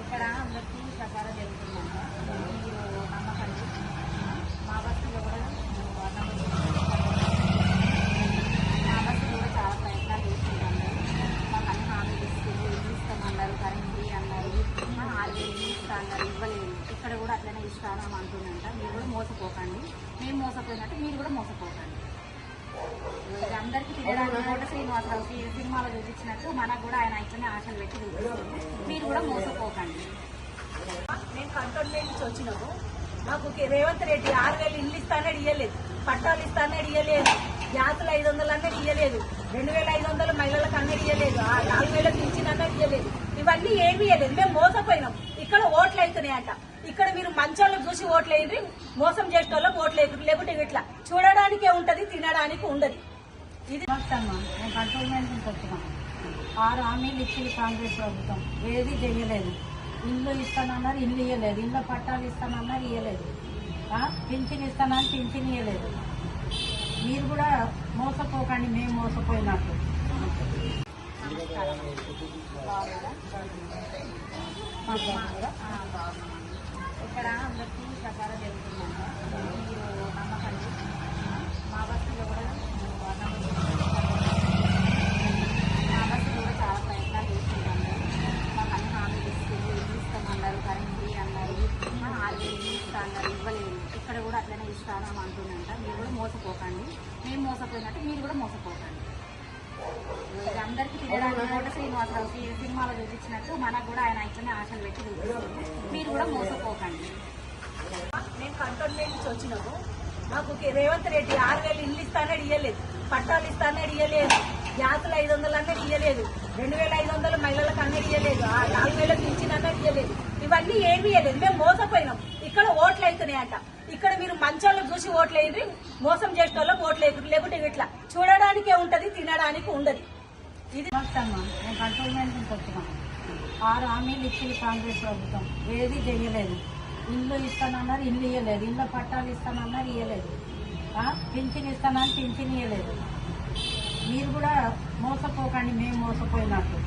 ఇక్కడ అందరికీ ప్రకారం జరుగుతుందంట మీరు నమ్మకండి మా బస్సులో కూడా మా బస్సులో కూడా చాలా ప్రయత్నాలు చేస్తున్నాము మాకు అన్ని హామీలు ఇస్తుంది ఇస్తామన్నారు కరెంట్ అన్నారు ఆ, ఆరు ఇస్తా అన్నారు ఇవ్వలేదు ఇక్కడ కూడా అట్లనే ఇస్తాను అంటుందంట. మీరు కూడా మోసపోకండి. మేము మోసపోయినట్టు మీరు కూడా మోసపోకండి. అందరికీ తినడానికి కోట శ్రీనివాసరావు సినిమాలో చూపించినట్టు మనకు కూడా ఆయన ఇట్లనే ఆశలు పెట్టి చూపిస్తుంది. మీరు కూడా మోసపోకండి. మేము కంటోన్మెంట్ నుంచి వచ్చినాము మాకు రేవంత్ రెడ్డి ఆరు వేలు ఇల్లు ఇస్తానని ఇయ్యలేదు. పట్టాలు ఇస్తానని ఇయ్యలేదు. గ్యాసులు ఐదు వందలు అన్నది ఇయ్యలేదు. రెండు వేల ఐదు వందలు మహిళలకు అన్నది ఇయ్యలేదు. ఆ నాలుగు వేల ఇచ్చిన అన్నది ఇయ్యలేదు. ఇవన్నీ ఏమీ ఇయ్యలేదు. మేము మోసపోయినాం. ఇక్కడ ఓట్లు అవుతున్నాయంట ఇక్కడ మీరు మంచోళ్ళకి చూసి ఓట్లు వేయండి. మోసం చేసే వాళ్ళకి ఓట్లు వేయరు లేకుంటే ఇట్లా చూడడానికే ఉంటది తినడానికి ఉండదు. ఇది అమ్మా మేము కంట్రోల్మెంట్ నుంచి వచ్చినాం ఆరు హామీలు ఇచ్చింది కాంగ్రెస్ ప్రభుత్వం. ఏది చేయలేదు. ఇల్లు ఇస్తానన్నారు ఇల్లు ఇవ్వలేదు ఇళ్ళ పట్టాలు ఇస్తానన్నారు ఇవ్వలేదు పింఛన్ ఇస్తానని పింఛన్ ఇవ్వలేదు మీరు కూడా మోసపోకండి మేము మోసపోయినట్టు. ఇక్కడ అందరికీ ప్రకారం జరుగుతుందంట మీరు నమ్మకండి మా బస్సులో కూడా మా బస్సులో కూడా చాలా ప్రయత్నాలు చేస్తుంటాము మాకు అన్ని హామీలు ఇస్తుంది ఇల్లు ఇస్తామన్నారు కరెంట్ బిల్ అన్నారు ఆ, ఆరు వేలు ఇల్లు ఇస్తా అన్నారు ఇవ్వలేదు ఇక్కడ కూడా ఇస్తాను అంటుందంట. మీరు కూడా మోసపోకండి. మేము మోసపోయినట్టు మీరు కూడా మోసపోకండి. అందరికీ తినడానికి కోట శ్రీనివాసరావు సినిమాలో చూపించినట్టు మనకు కూడా ఆయన ఇట్లనే ఆశలు పెట్టి చూపిస్తుంది. మీరు కూడా మోసపోకండి. మేము కంటోన్మెంట్ నుంచి వచ్చినాము మాకు రేవంత్ రెడ్డి ఆరు వేలు ఇల్లు ఇస్తానని ఇయ్యలేదు. పట్టాలు ఇస్తానని ఇయ్యలేదు. గ్యాసులు ఐదు వందలు అన్నది ఇయ్యలేదు. రెండు వేల ఐదు వందలు మహిళలకు అన్నది ఇయ్యలేదు. నాలుగు వేలకు ఇచ్చిన అన్నది ఇయ్యలేదు. ఇవన్నీ ఏమీ ఇయ్యలేదు. మేము మోసపోయినాం. ఇక్కడ ఓట్లు అవుతున్నాయంట. ఇక్కడ మీరు మంచాలను చూసి ఓట్లేయండి మోసం చేసిన వాళ్ళకి ఓట్లేదు లేకుంటే ఇట్లా చూడడానికే ఉంటది తినడానికి ఉండదు. ఇది ఆరు హామీలు ఇచ్చింది కాంగ్రెస్ ప్రభుత్వం. ఏది చేయలేదు. ఇల్లు ఇస్తానన్నారు ఇల్లు ఇవ్వలేదు ఇళ్ళ పట్టాలు ఇస్తానన్నారు ఇవ్వలేదు పింఛన్ ఇస్తానని పింఛన్ ఇవ్వలేదు మీరు కూడా మోసపోకండి మేము మోసపోయినట్టు.